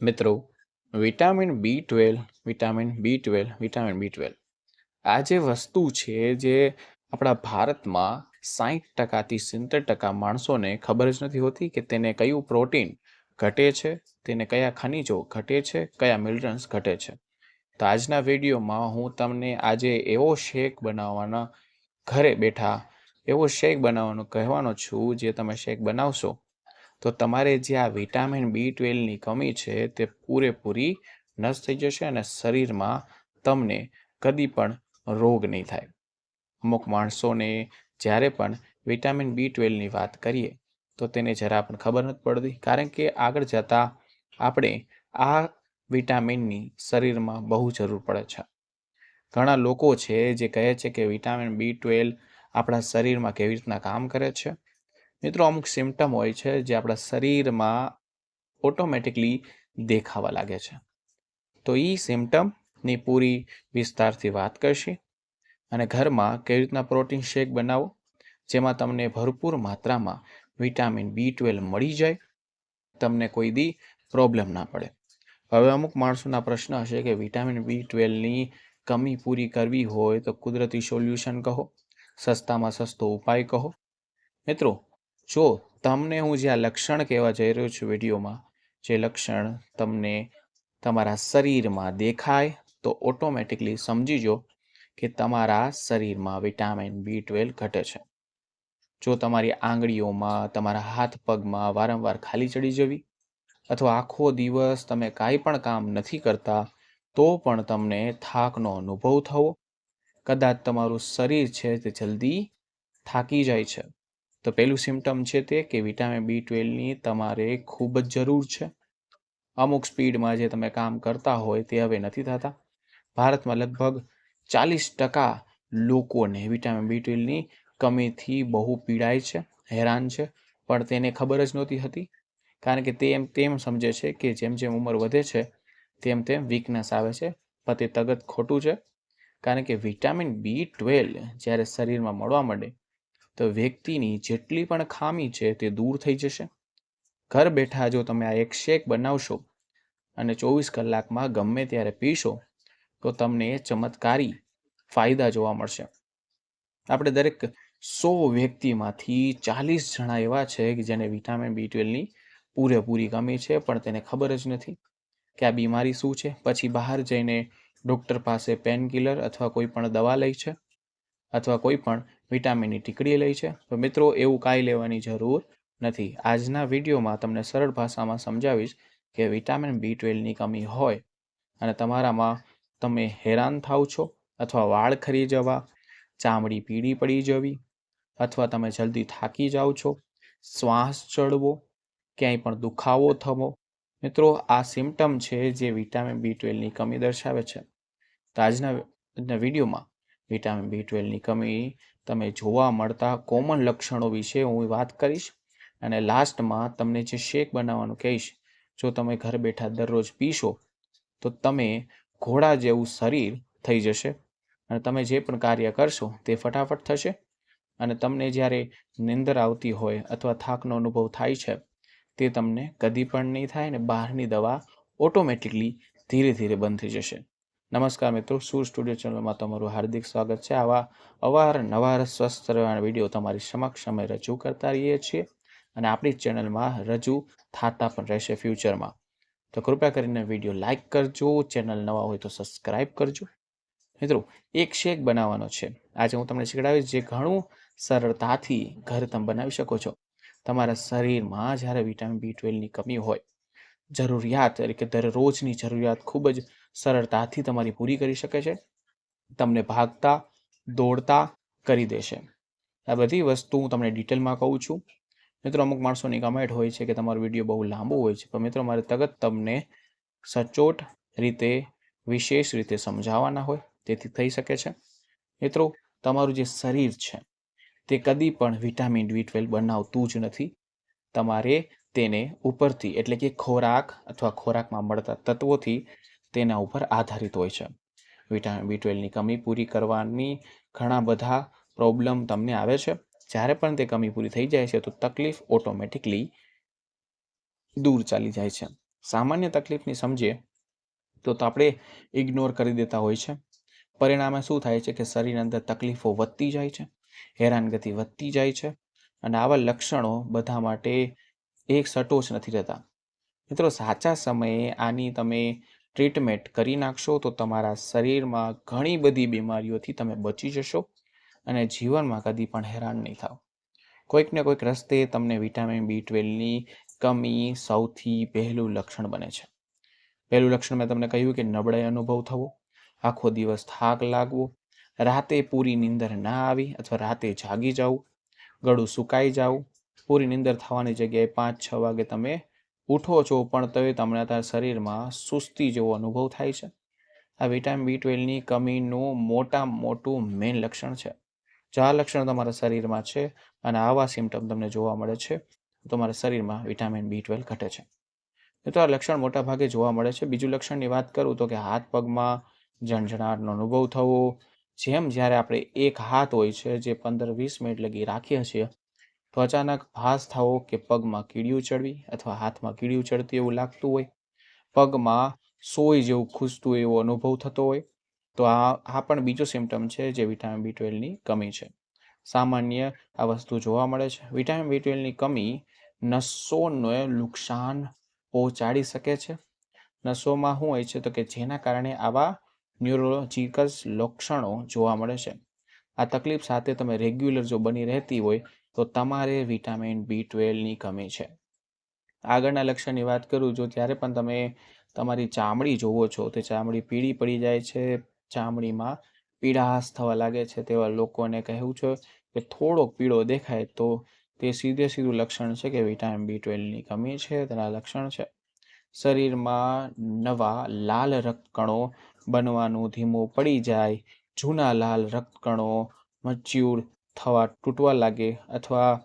મિત્રો vitamin B twelve vitamin B twelve vitamin B twelve આ જે વસ્તુ છે જે આપણા ભારતમાં સાહીઠ ટકાથી સિત્તેર ટકા માણસોને ખબર જ નથી હોતી કે તેને કયું પ્રોટીન ઘટે છે, તેને કયા ખનિજો ઘટે છે, કયા મિનરલ્સ ઘટે છે. તો આજના વિડીયોમાં હું તમને આજે એવો શેક બનાવવાના ઘરે બેઠા એવો શેક બનાવવાનો કહેવાનો છું જે તમે શેક બનાવશો તો તમારે જે આ વિટામિન બી ટ્વેલ્વની કમી છે તે પૂરેપૂરી નષ્ટ થઈ જશે અને શરીરમાં તમને કદી પણ રોગ નહીં થાય. અમુક માણસોને જ્યારે પણ વિટામિન બી ટ્વેલ્વની વાત કરીએ, તો તેને જરા પણ ખબર નથી પડતી. કારણ કે આગળ જતાં આપણે આ વિટામિનની શરીરમાં બહુ જરૂર પડે છે. ઘણા લોકો છે જે કહે છે કે વિટામિન બી ટ્વેલ્વ આપણા શરીરમાં કેવી રીતના કામ કરે છે? મિત્રો, અમુક સિમ્ટમ હોય છે જે આપણા શરીરમાં ઓટોમેટિકલી દેખાવા લાગે છે. તો એ સિમ્ટમની પૂરી વિસ્તારથી વાત કરશે અને ઘરમાં કેવી રીતના પ્રોટીન શેક બનાવો, જેમાં તમને ભરપૂર માત્રામાં વિટામિન બી ટ્વેલ્વ મળી જાય, તમને કોઈ દી પ્રોબ્લેમ ના પડે. હવે અમુક માણસોના પ્રશ્ન હશે કે વિટામિન બી ટ્વેલ્વની કમી પૂરી કરવી હોય તો કુદરતી સોલ્યુશન કહો, સસ્તામાં સસ્તો ઉપાય કહો. મિત્રો જો તમને હું જે આ લક્ષણ કહેવા જઈ રહ્યો છું વિડીયોમાં, જે લક્ષણ તમને તમારા શરીરમાં દેખાય, તો ઓટોમેટિકલી સમજીજો કે તમારા શરીરમાં વિટામિન બી ટ્વેલ્વ ઘટે છે. જો તમારી આંગળીઓમાં, તમારા હાથ પગમાં વારંવાર ખાલી ચડી જવી, અથવા આખો દિવસ તમે કાંઈ પણ કામ નથી કરતા, તો પણ તમને થાકનો અનુભવ થવો. કદાચ તમારું શરીર છે તે જલ્દી થાકી જાય છે. તો પહેલું સિમ્ટમ છે તે કે વિટામિન બી ટ્વેલ્વની તમારે ખૂબ જ જરૂર છે. અમુક સ્પીડમાં જે તમે કામ કરતા હોય તે હવે નથી થતા. ભારતમાં લગભગ ચાલીસ ટકા લોકોને વિટામિન બી ટ્વેલ્વની કમીથી બહુ પીડાય છે, હેરાન છે, પણ તેને ખબર જ નહોતી હતી. કારણ કે તે એમ તેમ સમજે છે કે જેમ જેમ ઉંમર વધે છે, તેમ તેમ વીકનેસ આવે છે, પણ તે તગત ખોટું છે. કારણ કે વિટામિન બી ટ્વેલ્વ જ્યારે શરીરમાં મળવા માંડે તો વ્યક્તિની જેટલી પણ ખામી છે તે દૂર થઈ જશે. ઘર બેઠા જો તમે આ એક શેક બનાવશો અને ચોવીસ કલાકમાં ગમે ત્યારે પીશો, તો તમને ચમત્કારી ફાયદા જોવા મળશે. આપણે દરેક સો વ્યક્તિમાંથી ચાલીસ જણા એવા છે કે જેને વિટામિન બી ટ્વેલ્વની પૂરેપૂરી કમી છે, પણ તેને ખબર જ નથી કે આ બીમારી શું છે. પછી બહાર જઈને ડૉક્ટર પાસે પેનકિલર અથવા કોઈ પણ દવા લે છે, અથવા કોઈ પણ વિટામિનની ટીકડી લે છે. તો મિત્રો, એવું કાંઈ લેવાની જરૂર નથી. આજના વિડીયોમાં તમને સરળ ભાષામાં સમજાવીશ કે વિટામિન બી ટ્વેલ્વની કમી હોય અને તમારામાં તમે હેરાન થાવ છો અથવા વાળ ખરી જવા, ચામડી પીળી પડી જવી અથવા તમે જલ્દી થાકી જાઓ છો, શ્વાસ ચડવો, ક્યાંય પણ દુખાવો થવો. મિત્રો, આ સિમ્ટમ છે જે વિટામિન બી ટ્વેલ્વની કમી દર્શાવે છે. તો આજના વિડીયોમાં વિટામિન બી ટ્વેલ્વની કમી તમે જોવા મળતા કોમન લક્ષણો વિશે હું વાત કરીશ અને લાસ્ટમાં તમને જે શેક બનાવવાનું કહીશ, જો તમે ઘર બેઠા દરરોજ પીશો, તો તમે ઘોડા જેવું શરીર થઈ જશે અને તમે જે પણ કાર્ય કરશો તે ફટાફટ થશે અને તમને જ્યારે નિંદર આવતી હોય અથવા થાકનો અનુભવ થાય છે, તે તમને કદી પણ નહીં થાય અને બહારની દવા ઓટોમેટિકલી ધીરે ધીરે બંધ થઈ જશે. નમસ્કાર મિત્રો સુર સ્ટુડિયો ચેનલમાં તમારું હાર્દિક સ્વાગત છે? આવા અવારનવાર સ્વસ્થ રહેવાના વીડિયો તમારી સમક્ષ અમે રજૂ કરતા રહીએ છીએ અને આપણી ચેનલમાં રજૂ થતા પણ રહેશે ફ્યુચરમાં. તો કૃપયા કરીને વીડિયો લાઇક કરજો, ચેનલ નવા હોય તો સબસ્ક્રાઇબ કરજો. મિત્રો, એક શેક બનાવવાનો છે. આજે હું તમને શીખડાવીશ જે ઘણું સરળતાથી ઘરે તમે બનાવી શકો છો. તમારા શરીરમાં જ્યારે વિટામિન બી ટ્વેલ્વની કમી હોય, જરૂરિયાત તરીકે દરરોજની જરૂરિયાત ખૂબ જ સરળતાથી તમારી પૂરી કરી શકે છે. તમને ભાગતા, દોડતા કરી દેશે. આ બધી વસ્તુ હું તમને ડિટેલમાં કહું છું. મિત્રો, અમુક માણસોની કમેન્ટ હોય છે કે તમારો વીડિયો બહુ લાંબો હોય છે, પણ મિત્રો, મારે તગત તમને સચોટ રીતે, વિશેષ રીતે સમજાવવાના હોય, તેથી થઈ શકે છે. મિત્રો, તમારું જે શરીર છે, તે કદી પણ વિટામિન બી ટ્વેલ્વ બનાવતું જ નથી. તમારે તેને ઉપરથી, એટલે કે ખોરાક અથવા ખોરાકમાં મળતા તત્વોથી તેના ઉપર આધારિત હોય છે. વિટામિન બી ટ્વેલ્વની કમી પૂરી કરવાની ઘણા બધા પ્રોબ્લેમ તમને આવે છે. જ્યારે પણ તે કમી પૂરી થઈ જાય છે, તો તકલીફ ઓટોમેટિકલી દૂર ચાલી જાય છે. સામાન્ય તકલીફની સમજીએ, તો આપણે ઇગ્નોર કરી દેતા હોય છે. પરિણામે શું થાય છે કે શરીર અંદર તકલીફો વધતી જાય છે, હેરાનગતિ વધતી જાય છે અને આવા લક્ષણો બધા માટે એક સટોચ નથી રહેતા. મિત્રો, સાચા સમયે આની તમે ટ્રીટમેન્ટ કરી નાખશો તો તમારા શરીરમાં ઘણી બધી બીમારીઓથી તમે બચી જશો અને જીવનમાં કદી પણ હેરાન નહીં થાવ. કોઈક ને કોઈક રસ્તે તમને વિટામિન બી ટ્વેલ્વની કમી સૌથી પહેલું લક્ષણ બને છે. પહેલું લક્ષણ મેં તમને કહ્યું કે નબળાઈ અનુભવ થવો, આખો દિવસ થાક લાગવો, રાતે પૂરી નીંદર ના આવી અથવા રાતે જાગી જવું, ગળું સુકાઈ જવું, પૂરી નીંદર થવાની જગ્યાએ પાંચ છ વાગે તમે ઉઠો છો પણ તો તમને તારા શરીરમાં સુસ્તી જેવો અનુભવ થાય છે. આ વિટામિન બી ટ્વેલ્વની કમીનું મોટા મોટું મેઇન લક્ષણ છે. જો આ લક્ષણ તમારા શરીરમાં છે અને આવા સિમ્ટમ તમને જોવા મળે છે તમારા શરીરમાં વિટામિન બી ટ્વેલ્વ ઘટે છે. તો આ લક્ષણ મોટા ભાગે જોવા મળે છે. બીજું લક્ષણની વાત કરું તો કે હાથ પગમાં ઝણઝણાટનો અનુભવ થવો, જેમ જ્યારે આપણે એક હાથ હોય છે જે પંદર વીસ મિનિટ લગી રાખીએ છીએ તો અચાનક ભાસ થવો કે પગમાં કીડિયું ચડવી અથવા હાથમાં કીડિયું ચડતું એવું લાગતું હોય. પગમાં સોય જેવું ખૂસતું એવો અનુભવ થતો હોય. તો આ આ પણ બીજો સિમ્ટમ છે જે વિટામિન બી ટ્વેલ્વની કમી છે. સામાન્ય આ વસ્તુ જોવા મળે છે. વિટામિન બી ટ્વેલ્વની કમી નસોને નુકસાન પહોંચાડી શકે છે. નસોમાં શું હોય છે? તો કે જેના કારણે આવા ન્યુરોલોજીકલ લક્ષણો જોવા મળે છે. આ તકલીફ સાથે તમે રેગ્યુલર જો બની રહેતી હોય તો તમારે વિટામિન બી ટ્વેલ્વની કમી છે. આગળના લક્ષણની વાત કરું, જો ત્યારે પણ તમે તમારી ચામડી જોવો છો, તે ચામડી પીળી પડી જાય છે, ચામડીમાં પીળાશ થવા લાગે છે, તેવા લોકોને કહેવું છે કે થોડોક પીળો દેખાય તો તે સીધે સીધું લક્ષણ છે કે વિટામિન બી ટ્વેલ્વની કમી છે, તેના લક્ષણ છે. શરીરમાં નવા લાલ રક્તકણો બનવાનું ધીમું પડી જાય, જૂના લાલ રક્તકણો, મચ્યુર થવા તૂટવા લાગે અથવા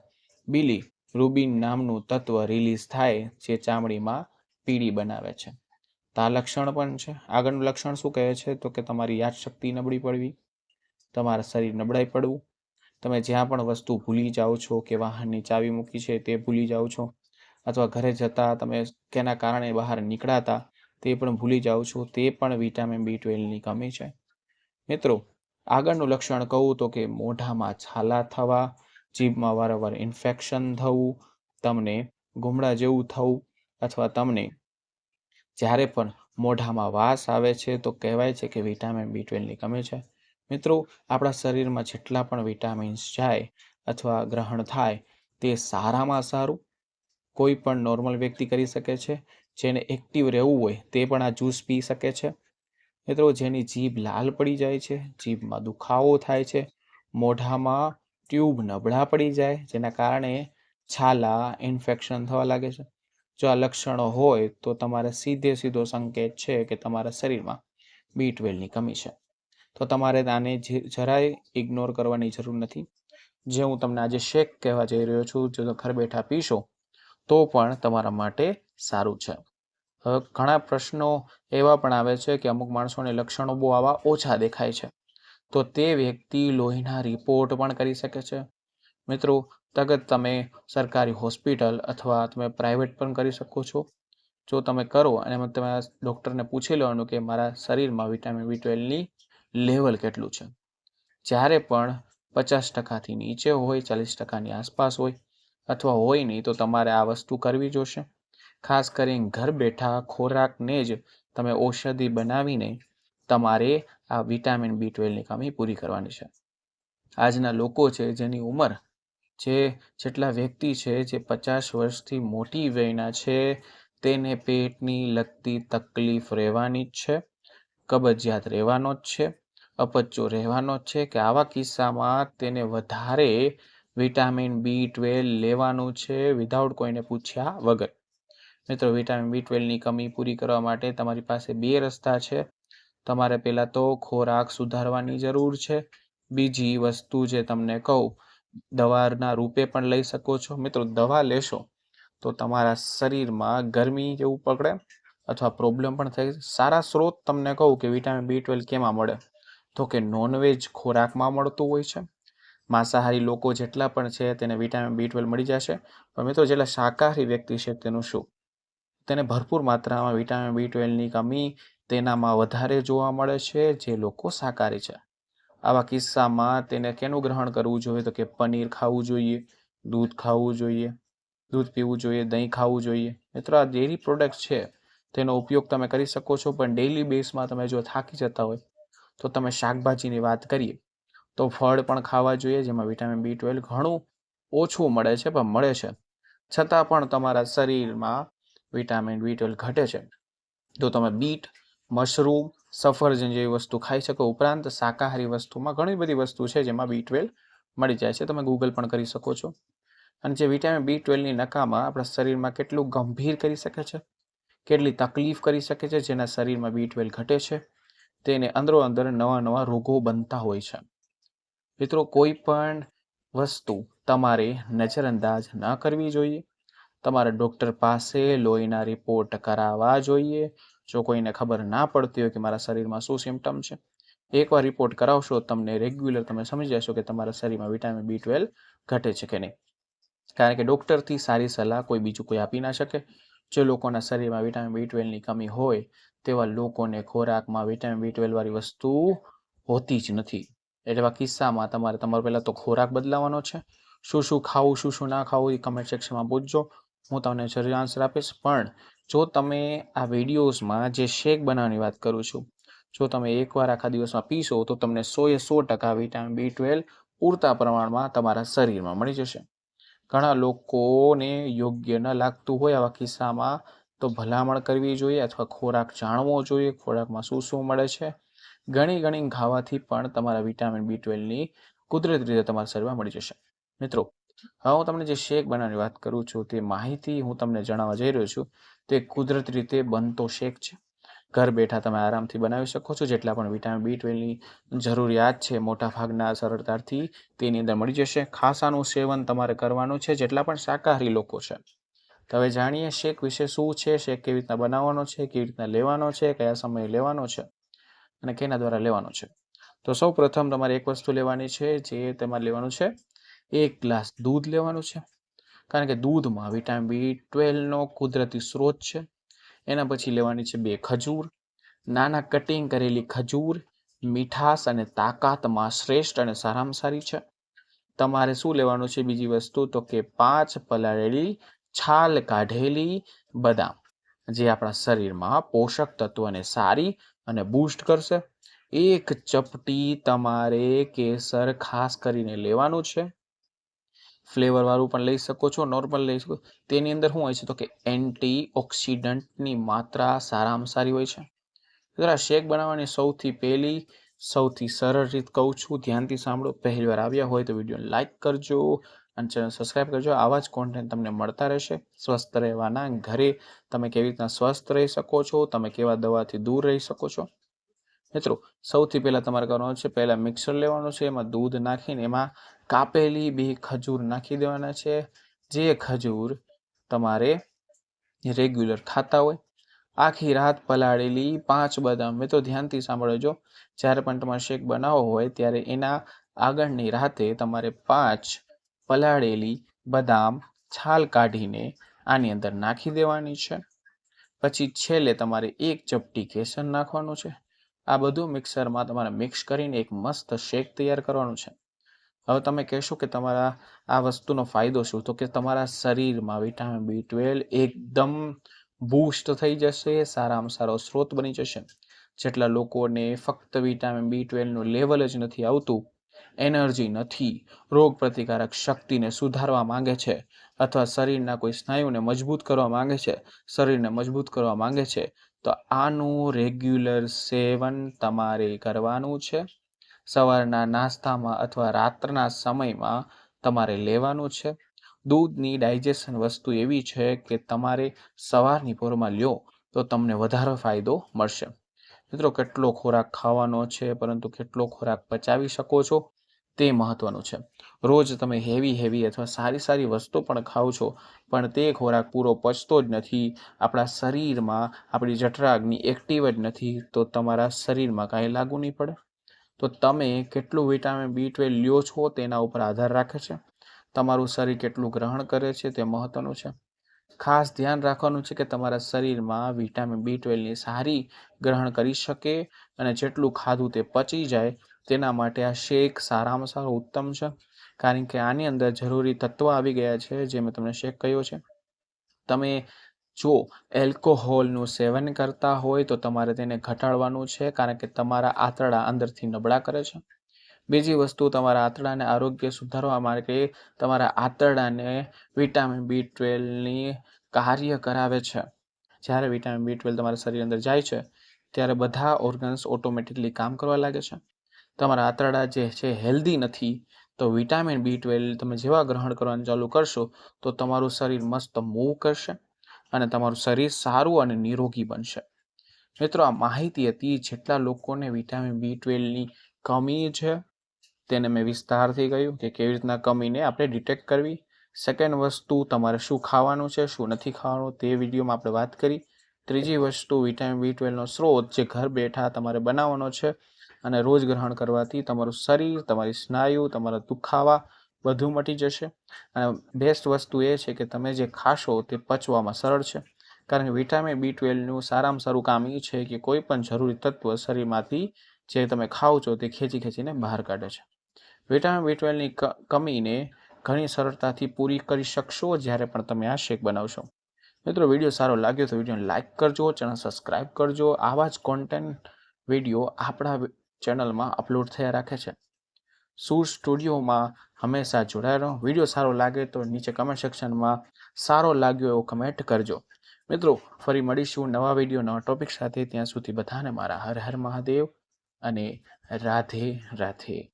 બીલી રૂબિન નામનું તત્વ રિલીઝ થાય જે ચામડીમાં પીળી બનાવે છે. તો આ લક્ષણ પણ છે. આગળનું લક્ષણ શું કહે છે? તો કે તમારી યાદશક્તિ નબળી પડવી, તમારા શરીર નબળાઈ પડવું, તમે જ્યાં પણ વસ્તુ ભૂલી જાઓ છો કે વાહનની ચાવી મૂકી છે તે ભૂલી જાઓ છો, અથવા ઘરે જતા તમે કેના કારણે બહાર નીકળાતા તે પણ ભૂલી જાઓ છો, તે પણ વિટામિન બી ટ્વેલ્વની કમી છે. મિત્રો આગળનું લક્ષણ કહું તો કે મોઢામાં છાલા થવા, જીભમાં વારંવાર ઇન્ફેક્શન થવું, તમને ગુમડા જેવું થવું અથવા તમને જ્યારે પણ મોઢામાં વાસ આવે છે તો કહેવાય છે કે વિટામિન બી ટ્વેલ્વની કમી છે. મિત્રો, આપણા શરીરમાં જેટલા પણ વિટામિન્સ જાય અથવા ગ્રહણ થાય તે સારામાં સારું. કોઈ પણ નોર્મલ વ્યક્તિ કરી શકે છે. જેને એક્ટિવ રહેવું હોય તે પણ આ જ્યુસ પી શકે છે. મિત્રો, જેની જીભ લાલ પડી જાય છે, જીભમાં દુખાવો થાય છે, મોઢામાં ટ્યુબ નબળા પડી જાય, જેના કારણે છાલા ઇન્ફેક્શન થવા લાગે છે. જો આ લક્ષણો હોય, તો તમારે સીધે સીધો સંકેત છે કે તમારા શરીરમાં બી ટ્વેલ્વની કમી છે. તો તમારે આને જરાય ઇગ્નોર કરવાની જરૂર નથી. જે હું તમને આજે શેક કહેવા જઈ રહ્યો છું, જો ઘર બેઠા પીશો, તો પણ તમારા માટે સારું છે. ઘણા પ્રશ્નો એવા પણ આવે છે કે અમુક માણસોને લક્ષણો બહુ આવા ઓછા દેખાય છે. તો તે વ્યક્તિ લોહીના રિપોર્ટ પણ કરી શકે છે. મિત્રો, તગત તમે સરકારી હોસ્પિટલ અથવા તમે પ્રાઇવેટ પણ કરી શકો છો. જો તમે કરો અને તમે ડૉક્ટરને પૂછી લેવાનું કે મારા શરીરમાં વિટામિન બી ટ્વેલ્વની લેવલ કેટલું છે. જ્યારે પણ પચાસ ટકાથી નીચે હોય, ચાલીસ ટકાની આસપાસ હોય અથવા હોય નહીં તો તમારે આ વસ્તુ કરવી જોશે. ખાસ કરીને ઘર બેઠા ખોરાકને જ તમે ઔષધિ બનાવીને તમારે આ વિટામિન બી ટ્વેલ્વની કમી પૂરી કરવાની છે. આજના લોકો છે, જેની ઉંમર જે જેટલા વ્યક્તિ છે, જે પચાસ વર્ષથી મોટી વયના છે, તેને પેટની લગતી તકલીફ રહેવાની જ છે, કબજિયાત રહેવાનો જ છે, અપચો રહેવાનો જ છે કે આવા કિસ્સામાં તેને વધારે વિટામિન બી ટ્વેલ્વ લેવાનું છે વિધાઉટ કોઈને પૂછ્યા વગર. મિત્રો વિટામિન બી ટ્વેલ્વની કમી પૂરી કરવા માટે તમારી પાસે બે રસ્તા છે. તમારે પહેલાં તો ખોરાક સુધારવાની જરૂર છે. બીજી વસ્તુ જે તમને કહું, દવાના રૂપે પણ લઈ શકો છો. મિત્રો, દવા લેશો તો તમારા શરીરમાં ગરમી જેવું પકડે અથવા પ્રોબ્લેમ પણ થાય. સારા સ્ત્રોત તમને કહું કે વિટામિન બી ટ્વેલ્વ કેમાં મળે? તો કે નોનવેજ ખોરાકમાં મળતું હોય છે. માંસાહારી લોકો જેટલા પણ છે તેને વિટામિન બી ટ્વેલ્વ મળી જશે. પણ મિત્રો, જેટલા શાકાહારી વ્યક્તિ છે તેનું શું? તેને ભરપૂર માત્રામાં વિટામિન બી ટ્વેલ્વની કમી તેનામાં વધારે જોવા મળે છે, જે લોકો શાકાહારી છે. આવા કિસ્સામાં તેને કેનું ગ્રહણ કરવું જોઈએ? તો કે પનીર ખાવું જોઈએ, દૂધ ખાવું જોઈએ, દૂધ પીવું જોઈએ, દહીં ખાવું જોઈએ. મિત્રો, આ ડેરી પ્રોડક્ટ છે. તેનો ઉપયોગ તમે કરી શકો છો, પણ ડેઈલી બેઝમાં તમે જો થાકી જતા હોય, તો તમે શાકભાજીની વાત કરીએ, તો ફળ પણ ખાવા જોઈએ, જેમાં વિટામિન બી ટ્વેલ્વ ઘણું ઓછું મળે છે, પણ મળે છે. છતાં પણ તમારા શરીરમાં વિટામિન બી ટ્વેલ્વ ઘટે છે. તો તમે બીટ, મશરૂમ, સફરજન જેવી વસ્તુ ખાઈ શકો ઉપરાંત શાકાહારી વસ્તુમાં ઘણી બધી વસ્તુ છે જેમાં બી ટ્વેલ્વ મળી જાય છે. તમે ગૂગલ પણ કરી શકો છો. અને જે વિટામિન બી ટ્વેલ્વની નકામાં આપણા શરીરમાં કેટલું ગંભીર કરી શકે છે, કેટલી તકલીફ કરી શકે છે, જેના શરીરમાં બી ટ્વેલ્વ ઘટે છે, તેને અંદરો અંદર નવા નવા રોગો બનતા હોય છે. મિત્રો, કોઈ પણ વસ્તુ તમારે નજરઅંદાજ ન કરવી જોઈએ. તમારે ડૉક્ટર પાસે લોહીના રિપોર્ટ કરાવવા જોઈએ. જો કોઈને ખબર ના પડતી હોય કે મારા શરીરમાં શું સિમ્ટમ છે, એકવાર રિપોર્ટ કરાવશો તમને રેગ્યુલર તમે સમજી જશો કે તમારા શરીરમાં વિટામિન બી ટ્વેલ્વ ઘટે છે કે નહીં. કારણ કે ડૉક્ટરથી સારી સલાહ કોઈ બીજું કોઈ આપી ના શકે. જે લોકોના શરીરમાં વિટામિન બી ટ્વેલ્વની કમી હોય, તેવા લોકોને ખોરાકમાં વિટામિન બી ટ્વેલ્વવાળી વસ્તુ હોતી જ નથી. એવા કિસ્સામાં તમારે તમારે પહેલાં તો ખોરાક બદલાવાનો છે. શું શું ખાવું, શું શું ના ખાવું એ કમેન્ટ સેક્શનમાં પૂછજો. હું તમને જરૂર આન્સર આપીશ. પણ જો તમે આ વિડીયોઝમાં જે શેક બનાવવાની વાત કરું છું, જો તમે એકવાર આખા દિવસમાં પીશો, તો તમને સો એ સો ટકા વિટામિન બી ટ્વેલ્વ પૂરતા પ્રમાણમાં તમારા શરીરમાં મળી જશે. ઘણા લોકોને યોગ્ય ન લાગતું હોય આવા કિસ્સામાં તો ભલામણ કરવી જોઈએ અથવા ખોરાક જાણવો જોઈએ, ખોરાકમાં શું શું મળે છે. ઘણી ઘણી ખાવાથી પણ તમારા વિટામિન બી ટ્વેલ્વની કુદરતી રીતે તમારા શરીરમાં મળી જશે. મિત્રો હવે હું તમને જે શેક બનાવવાની વાત કરું છું, તે માહિતી હું તમને જણાવવા જઈ રહ્યો છું. તે કુદરતી રીતે બનતો શેક છે. ઘર બેઠા તમે આરામથી બનાવી શકો છો. જેટલા પણ વિટામિન બી ટ્વેલ્વની જરૂરિયાત છે મોટા ભાગના સરળતાથી તેની અંદર મળી જશે. ખાસાનું સેવન તમારે કરવાનું છે, જેટલા પણ શાકાહારી લોકો છે. તો હવે જાણીએ શેક વિશે શું છે, શેક કેવી રીતના બનાવવાનો છે, કેવી રીતના લેવાનો છે, કયા સમયે લેવાનો છે અને કેના દ્વારા લેવાનો છે. તો સૌ પ્રથમ તમારે એક વસ્તુ લેવાની છે, જે તમારે લેવાનું છે એક ગ્લાસ દૂધ લેવાનું છે. કારણ કે દૂધમાં વિટામિન બી ટ્વેલ્વનો કુદરતી સ્ત્રોત છે. એના પછી લેવાની છે બે ખજૂર. નાના કટિંગ કરેલી ખજૂર, મીઠાશ અને તાકાતમાં શ્રેષ્ઠ અને સારામાં સારી છે. તમારે શું લેવાનું છે બીજી વસ્તુ? તો કે પાંચ પલાળેલી, છાલ કાઢેલી બદામ, જે આપણા શરીરમાં પોષક તત્વને સારી અને બૂસ્ટ કરશે. એક ચપટી તમારે કેસર ખાસ કરીને લેવાનું છે. ફ્લેવર વાળું પણ લઈ શકો છો, નોર્મલ લઈ શકો તેની અંદર શું હોય છે તો કે એન્ટી ઓક્સિડન્ટની માત્રા સારામાં સારી હોય છે. જરા શેક બનાવવાની સૌથી પહેલી, સૌથી સરળ રીત કહું છું, ધ્યાનથી સાંભળો. પહેલી વાર આવ્યા હોય તો વીડિયો લાઇક કરજો અને ચેનલ સબસ્ક્રાઈબ કરજો. આવા જ કોન્ટેન્ટ તમને મળતા રહેશે. સ્વસ્થ રહેવાના ઘરે. તમે કેવી રીતના સ્વસ્થ રહી શકો છો? તમે કેવા દવાથી દૂર રહી શકો છો? મિત્રો, સૌથી પહેલાં તમારે કરવાનું છે, પહેલાં મિક્સર લેવાનું છે, એમાં દૂધ નાખીને એમાં કાપેલી બે ખજૂર નાખી દેવાના છે. જે ખજૂર તમારે રેગ્યુલર ખાતા હોય. આખી રાત પલાળેલી પાંચ બદામ મેં તો ધ્યાનથી સાંભળજો. જ્યારે પણ તમારે શેક બનાવવો હોય ત્યારે એના આગળની રાતે તમારે પાંચ પલાળેલી બદામ છાલ કાઢીને આની અંદર નાખી દેવાની છે. પછી છેલ્લે તમારે એક ચપટી કેસર નાખવાનું છે. આ બધું મિક્સરમાં તમારે મિક્સ કરીને એક મસ્ત શેક તૈયાર કરવાનું છે. હવે તમે કહેશો કે તમારા આ વસ્તુનો ફાયદો શું? તો કે તમારા શરીરમાં વિટામિન બી ટ્વેલ્વ એકદમ બૂસ્ટ થઈ જશે, સારામાં સારો સ્ત્રોત બની જશે. જેટલા લોકોને ફક્ત વિટામિન બી ટ્વેલ્વનું લેવલ જ નથી આવતું એનર્જી નથી, રોગ પ્રતિકારક શક્તિને સુધારવા માંગે છે, અથવા શરીરના કોઈ સ્નાયુને મજબૂત કરવા માંગે છે, શરીરને મજબૂત કરવા માંગે છે, તો આનું રેગ્યુલર સેવન તમારે કરવાનું છે. સવારના નાસ્તામાં અથવા રાત્રના સમયમાં તમારે લેવાનું છે? દૂધની ડાયજેશન વસ્તુ એવી છે કે તમારે સવારની પોરમાં લ્યો, તો તમને વધારે ફાયદો મળશે. મિત્રો, કેટલો ખોરાક ખાવાનો છે, પરંતુ કેટલો ખોરાક પચાવી શકો છો, તે મહત્વનું છે. રોજ તમે હેવી હેવી અથવા સારી સારી વસ્તુ પણ ખાઓ છો, પણ તે ખોરાક પૂરો પચતો જ નથી, આપણા શરીરમાં આપણી જઠરાગ્નિ એક્ટિવ જ નથી, તો તમારા શરીરમાં કાંઈ લાગુ નહીં પડે? તો તમે કેટલું વિટામિન બી ટ્વેલ્વ લ્યો છો તેના ઉપર આધાર રાખે છે? તમારું શરીર કેટલું ગ્રહણ કરે છે તે મહત્વનું છે. ખાસ ધ્યાન રાખવાનું છે કે તમારા શરીરમાં વિટામિન બી ટ્વેલ્વની સારી ગ્રહણ કરી શકે અને જેટલું ખાધું તે પચી જાય તેના માટે આ શેક સારામાં સારો ઉત્તમ છે. કારણ કે આની અંદર જરૂરી તત્વો આવી ગયા છે જે મેં તમને શેક કહ્યો છે. તમે જો એલ્કોહોલનું સેવન કરતા હોય તો તમારે તેને ઘટાડવાનું છે કારણ કે તમારા આંતરડા અંદરથી નબળા કરે છે. બીજી વસ્તુ, તમારા આંતરડાને આરોગ્ય સુધારવા માટે તમારા આંતરડાને વિટામિન બી ટ્વેલ્વની કાર્ય કરાવે છે. જ્યારે વિટામિન બી ટ્વેલ્વ તમારા શરીર અંદર જાય છે, ત્યારે બધા ઓર્ગન્સ ઓટોમેટિકલી કામ કરવા લાગે છે. તમારા આંતરડા જે છે હેલ્ધી નથી, તો વિટામિન બી ટ્વેલ્વ તમે જેવા ગ્રહણ કરવાનું ચાલુ કરશો, તો તમારું શરીર મસ્ત મૂવ કરશે. અને તમારું શરીર સારું અને નિરોગી બનશે. મિત્રો, આ માહિતી હતી જેટલા લોકોને વિટામિન બી ટ્વેલ્વની કમી છે, તેને મેં વિસ્તારથી કહ્યું કે કેવી રીતના કમીને આપણે ડિટેક્ટ કરવી. સેકન્ડ વસ્તુ, તમારે શું ખાવાનું છે, શું નથી ખાવાનું તે વિડીયોમાં આપણે વાત કરી. ત્રીજી વસ્તુ વિટામિન બી ટ્વેલ્વનો સ્ત્રોત જે ઘર બેઠા તમારે બનાવવાનો છે અને રોજ ગ્રહણ કરવાથી તમારું શરીર, તમારી સ્નાયુ, તમારા દુખાવા બધું મટી જશે. અને બેસ્ટ વસ્તુ એ છે કે તમે જે ખાશો તે પચવામાં સરળ છે. કારણ કે વિટામિન બી ટ્વેલ્વનું સારામાં સારું કામ એ છે કે કોઈ પણ જરૂરી તત્વ શરીરમાંથી જે તમે ખાઓ છો તે ખેંચી ખેંચીને બહાર કાઢે છે. વિટામિન બી ટ્વેલ્વની કમીને ઘણી સરળતાથી પૂરી કરી શકશો જ્યારે પણ તમે આ શેક બનાવશો. મિત્રો, વીડિયો સારો લાગ્યો તો વિડીયોને લાઇક કરજો, ચેનલ સબસ્ક્રાઇબ કરજો. આવા જ કોન્ટેન્ટ વીડિયો આપણા ચેનલમાં અપલોડ થયા રાખે છે. સૂર સ્ટુડિયોમાં હંમેશા જોડાયેલો. વીડિયો સારો લાગે તો નીચે કમેન્ટ સેક્શનમાં સારો લાગ્યો એવો કમેન્ટ કરજો. મિત્રો, ફરી મળીશું નવા વીડિયો, નવા ટોપિક સાથે. ત્યાં સુધી બધાને મારા હર હર મહાદેવ અને રાધે રાધે.